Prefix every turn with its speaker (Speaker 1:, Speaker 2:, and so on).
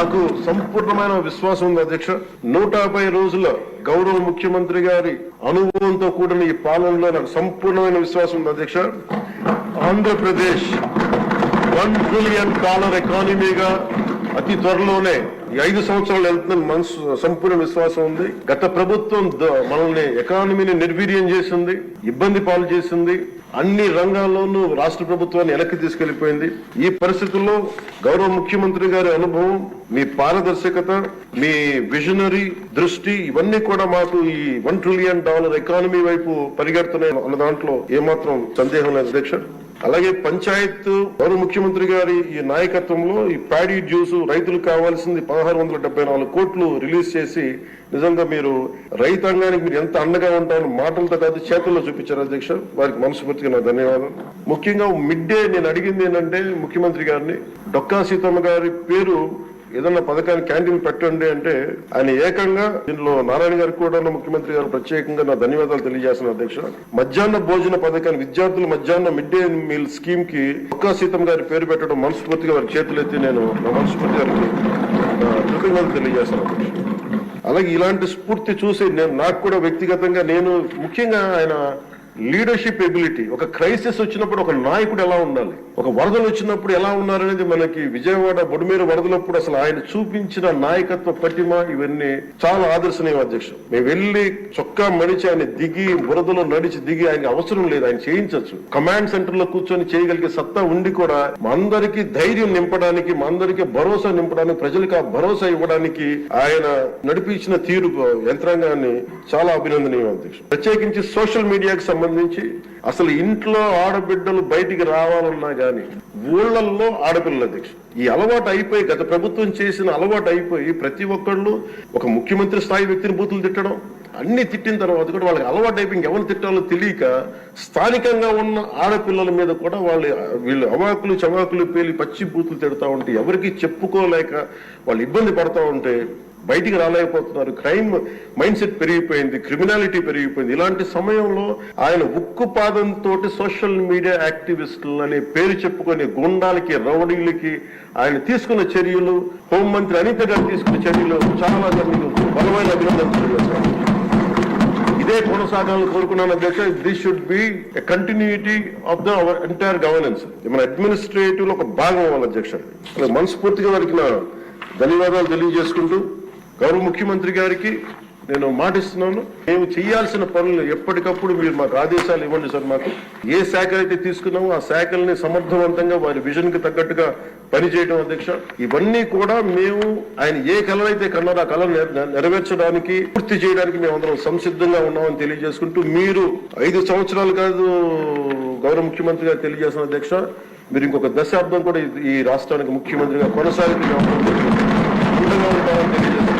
Speaker 1: నాకు సంపూర్ణమైన విశ్వాసం ఉంది అధ్యక్ష. నూట యాభై రోజుల గౌరవ ముఖ్యమంత్రి గారి అనుభవంతో కూడిన ఈ పాలనలో నాకు సంపూర్ణమైన విశ్వాసం ఉంది అధ్యక్ష. ఆంధ్రప్రదేశ్ వన్ ట్రిలియన్ డాలర్ ఎకానమీగా అతి త్వరలోనే ఈ ఐదు సంవత్సరాలు వెళ్తున్న మనసు సంపూర్ణ విశ్వాసం ఉంది. గత ప్రభుత్వం ద- మనల్ని ఎకానమీని నిర్వీర్యం చేసింది ఇబ్బంది పాలు చేసింది. అన్ని రంగాల్లోనూ రాష్ట్ర ప్రభుత్వాన్ని వెనక్కి తీసుకెళ్ళిపోయింది ఈ పరిస్థితుల్లో గౌరవ ముఖ్యమంత్రి గారి అనుభవం మీ పారదర్శకత మీ విజనరీ దృష్టి ఇవన్నీ కూడా మాకు ఈ వన్ ట్రిలియన్ డాలర్ ఎకానమీ వైపు పరిగెడుతున్నాయి అన్న దాంట్లో ఏమాత్రం సందేహం లేదు అధ్యక్ష. అలాగే పంచాయత్ గౌరవ ముఖ్యమంత్రి గారి ఈ నాయకత్వంలో ఈ ప్యాడీ జ్యూస్ రైతులకు కావాల్సింది పదహారు వందల డెబ్బై నాలుగు కోట్లు రిలీజ్ చేసి నిజంగా మీరు రైతాంగానికి మీరు ఎంత అండగా ఉంటారని మాటలతో కాదు చేతుల్లో చూపించారు అధ్యక్ష. వారికి మనస్ఫూర్తిగా నా ధన్యవాదాలు. ముఖ్యంగా మిడ్ డే నేను అడిగింది ఏంటంటే ముఖ్యమంత్రి గారిని డొక్కా సీతమ్మ గారి పేరు ఏదన్నా పథకాన్ని క్యాంటీన్ పెట్టండి అంటే ఆయన ఏకంగా దీనిలో నారాయణ గారికి కూడా ముఖ్యమంత్రి గారు ప్రత్యేకంగా నా ధన్యవాదాలు తెలియజేస్తున్న అధ్యక్ష మధ్యాహ్న భోజన పథకాన్ని విద్యార్థుల మధ్యాహ్నం మిడ్ డే మీల్ స్కీమ్కి ఒక్క సీతం గారి పేరు పెట్టడం మనస్ఫూర్తిగా వారి చేతులు ఎత్తి నేను నా మనస్ఫూర్తి గారికి కృతజ్ఞతలు తెలియజేస్తాను అధ్యక్ష అలాగే ఇలాంటి స్ఫూర్తి చూసి నేను నాకు కూడా వ్యక్తిగతంగా నేను ముఖ్యంగా ఆయన లీడర్షిప్ ఎబిలిటీ ఒక క్రైసిస్ వచ్చినప్పుడు ఒక నాయకుడు ఎలా ఉండాలి? ఒక వరదలు వచ్చినప్పుడు ఎలా ఉన్నారనేది మనకి విజయవాడ బొడుమేరు వరదలప్పుడు అసలు ఆయన చూపించిన నాయకత్వ పటిమ ఇవన్నీ చాలా ఆదర్శనీయం అధ్యక్షుడు. మేము వెళ్ళి చొక్కా మడిచి ఆయన దిగి బురదలో నడిచి దిగి ఆయన అవసరం లేదు ఆయన చేయించవచ్చు కమాండ్ సెంటర్లో కూర్చొని చేయగలిగే సత్తా ఉండి కూడా మా అందరికీ ధైర్యం నింపడానికి మా అందరికీ భరోసా నింపడానికి ప్రజలకు ఆ భరోసా ఇవ్వడానికి ఆయన నడిపించిన తీరు యంత్రాంగాన్ని చాలా అభినందనీయం అధ్యక్షుడు. ప్రత్యేకించి సోషల్ మీడియాకి సంబంధించి అసలు ఇంట్లో ఆడబిడ్డలు బయటికి రావాలన్నా గాని ఊళ్ళల్లో ఆడపిల్లల దీక్ష ఈ అలవాటు అయిపోయి గత ప్రభుత్వం చేసిన అలవాటు అయిపోయి ప్రతి ఒక్కళ్ళు ఒక ముఖ్యమంత్రి స్థాయి వ్యక్తిని బూతులు తిట్టడం అన్ని తిట్టిన తర్వాత కూడా వాళ్ళకి అలవాటు అయిపోయి ఎవరు తిట్టాలో తెలియక స్థానికంగా ఉన్న ఆడపిల్లల మీద కూడా వాళ్ళు వీళ్ళు అవాకులు చవాకులు పేలి పచ్చి బూతులు తిడతా ఉంటే ఎవరికి చెప్పుకోలేక వాళ్ళు ఇబ్బంది పడతా ఉంటే బయటికి రాలేకపోతున్నారు. క్రైమ్ మైండ్ సెట్ పెరిగిపోయింది క్రిమినాలిటీ పెరిగిపోయింది. ఇలాంటి సమయంలో ఆయన ఉక్కు పాదంతో సోషల్ మీడియా యాక్టివిస్టులు అనే పేరు చెప్పుకొని గుండాలకి రౌడీలకి ఆయన తీసుకున్న చర్యలు హోంమంత్రి అనిత గారు తీసుకున్న చర్యలు చాలా మీకు బలమైన అభినందనలు ఇదే కొనసాగాలని కోరుకున్నాను. అధ్యక్ష this should be continuity of the our entire governance మన అడ్మినిస్ట్రేటివ్లో ఒక భాగం అవ్వాలి అధ్యక్ష. మనస్ఫూర్తిగా వారికి నా ధన్యవాదాలు తెలియజేసుకుంటూ గౌరవ ముఖ్యమంత్రి గారికి నేను మాటిస్తున్నాను మేము చేయాల్సిన పనులు ఎప్పటికప్పుడు మీరు మాకు ఆదేశాలు ఇవ్వండి సార్ మాకు. ఏ శాఖ అయితే తీసుకున్నామో ఆ శాఖల్ని సమర్థవంతంగా వారి విజన్కి తగ్గట్టుగా పనిచేయడం అధ్యక్ష. ఇవన్నీ కూడా మేము ఆయన ఏ కళనైతే కన్నారో ఆ కళ నెరవేర్చడానికి పూర్తి చేయడానికి మేము అందరం సంసిద్ధంగా ఉన్నామని తెలియజేసుకుంటూ మీరు ఐదు సంవత్సరాలు కాదు గౌరవ ముఖ్యమంత్రి గారు తెలియజేసిన అధ్యక్ష. మీరు ఇంకొక దశాబ్దం కూడా ఈ- రాష్ట్రానికి ముఖ్యమంత్రిగా కొనసాగుతూ ఉంటామని తెలియజేస్తున్నారు